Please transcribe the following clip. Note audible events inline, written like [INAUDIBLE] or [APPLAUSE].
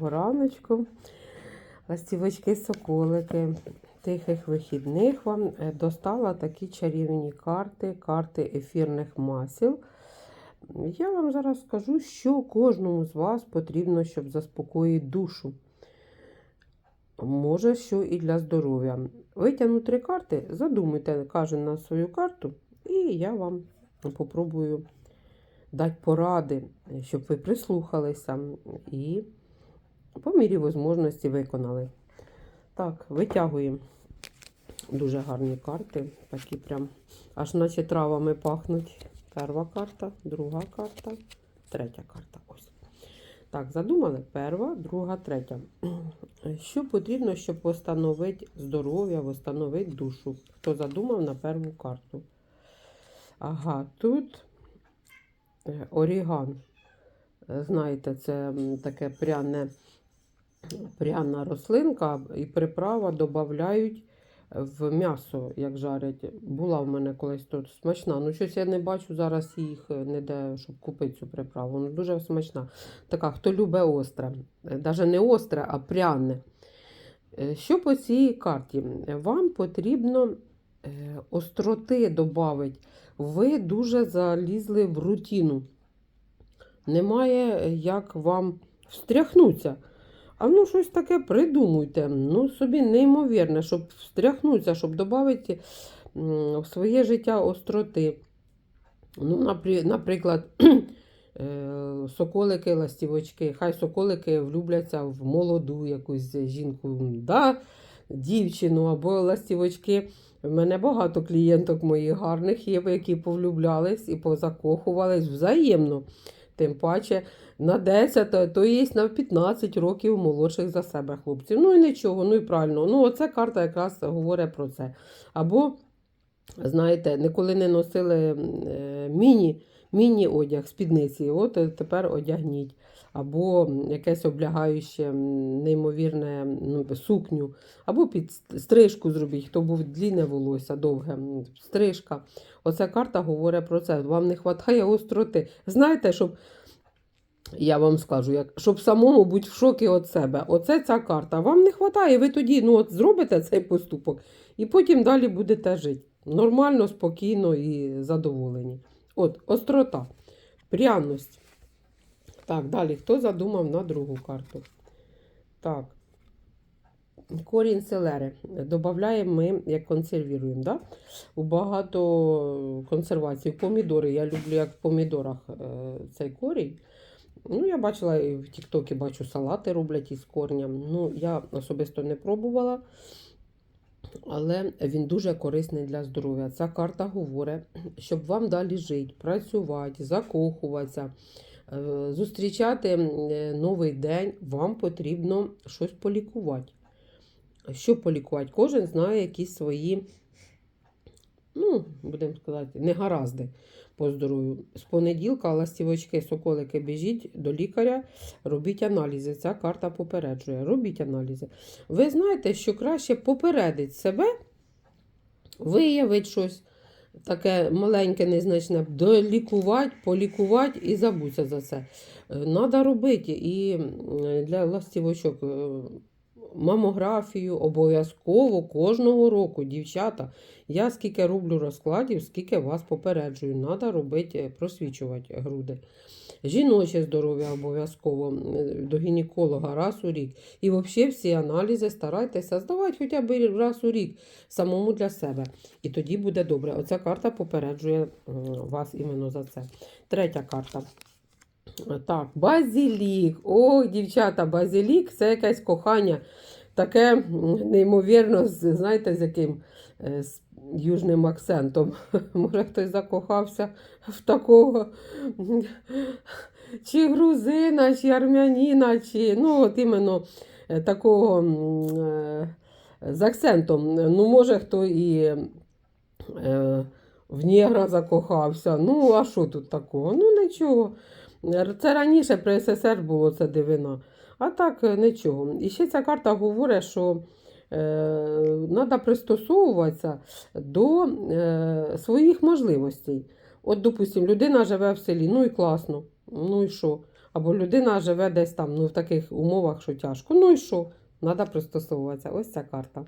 Раночку, ластівочки, соколики, тихих вихідних вам Е, достала такі чарівні карти, карти ефірних масел. Я вам зараз скажу, що кожному з вас потрібно, щоб заспокоїти душу. Може, що і для здоров'я. Витягну три карти, задумайте кожен на свою карту, і я вам попробую дати поради, щоб ви прислухалися і по мірі можливості виконали. Так, витягуємо дуже гарні карти. Такі прям аж наче травами пахнуть. Перша карта, друга карта, третя карта. Ось. Так, задумали? Перша, друга, третя. [CLEARS THROAT] Що потрібно, щоб встановити здоров'я, встановити душу? Хто задумав на першу карту? Ага, тут е, оріган. Знаєте, це таке пряне пряна рослинка і приправа додають в м'ясо, як жарять. Була в мене колись тут смачна. Ну, щось я не бачу зараз їх ніде, щоб купити цю приправу. Ну, дуже смачна. Така, хто любить остре. Навіть не остре, а пряне. Е, Що по цій карті? Вам потрібно е, остроти додати. Ви дуже залізли в рутину. Немає як вам встряхнутися. А ну щось таке придумуйте. Ну, собі неймовірне, щоб встряхнутися, щоб додати в своє життя остроти. Ну, наприклад, [CLEARS THROAT] е, соколики, ластівочки. Хай соколики влюбляться в молоду якусь жінку, да? дівчину або ластівочки. В мене багато клієнток моїх гарних є, які повлюблялись і позакохувались взаємно. Тим паче на 10, то, є на 15 років молодших за себе хлопців. Ну і нічого, ну і правильно. Ну, оця карта якраз говорить про це. Або, знаєте, ніколи не носили е, міні, міні-одяг, спідниці. От е, тепер одягніть. Або якесь облягаюче, неймовірне ну, сукню, або під стрижку зробіть, хто був длінне волосся, довге, стрижка. Оця карта говорить про це. Вам не вистачає остроти. Знаєте, щоб я вам скажу, як, щоб самому бути в шокі від себе. Оце ця карта. Вам не вистачає, ви тоді ну, от зробите цей поступок і потім далі будете жити. Нормально, спокійно і задоволені. От, острота, пряність. Так, далі. Хто задумав на другу карту? Так. Корінь селери. Додаємо ми, як консервуємо. Да? У багато консервацій. Помідори. Я люблю, як в помідорах е, цей корінь. Ну, я бачила в Тіктокі бачу, салати роблять із корням. Ну, я особисто не пробувала, але він дуже корисний для здоров'я. Ця карта говорить, щоб вам далі жити, працювати, закохуватися, е, зустрічати е, новий день, вам потрібно щось полікувати. Що полікувати? Кожен знає якісь свої, ну, будемо сказати, негаразди по здоров'ю. З понеділка ластівочки, соколики, біжіть до лікаря, робіть аналізи. Ця карта попереджує. Робіть аналізи. Ви знаєте, що краще попередити себе, виявити щось таке маленьке, незначне, долікувати, полікувати і забудься за це. Треба робити. І для ластівочок е, мамографію обов'язково кожного року, дівчата. Я скільки роблю розкладів, скільки вас попереджую. Треба робити, просвічувати груди. Жіноче здоров'я обов'язково е, до гінеколога раз у рік. І взагалі всі аналізи старайтеся здавати хоча б раз у рік самому для себе. І тоді буде добре. Оця карта попереджує вас іменно за це. Третя карта. Так, базилік. Ой, дівчата, базилік це якесь кохання. Таке неймовірно, знаєте, з яким Е, з южним акцентом. [LAUGHS] Може, хтось закохався в такого чи грузина, чи армянина, чи ну, от іменно е, такого е, з акцентом. Ну, може, хто і в негра закохався. Ну, а що тут такого? Ну, нічого. Це раніше при СССР було це дивина. А так е, нічого. І ще ця карта говорить, що треба пристосовуватися до е, своїх можливостей. От, допустимо, людина живе в селі, ну і класно, ну і що? Або людина живе десь там, ну, в таких умовах, що тяжко. Ну і що? Треба пристосовуватися. Ось ця карта.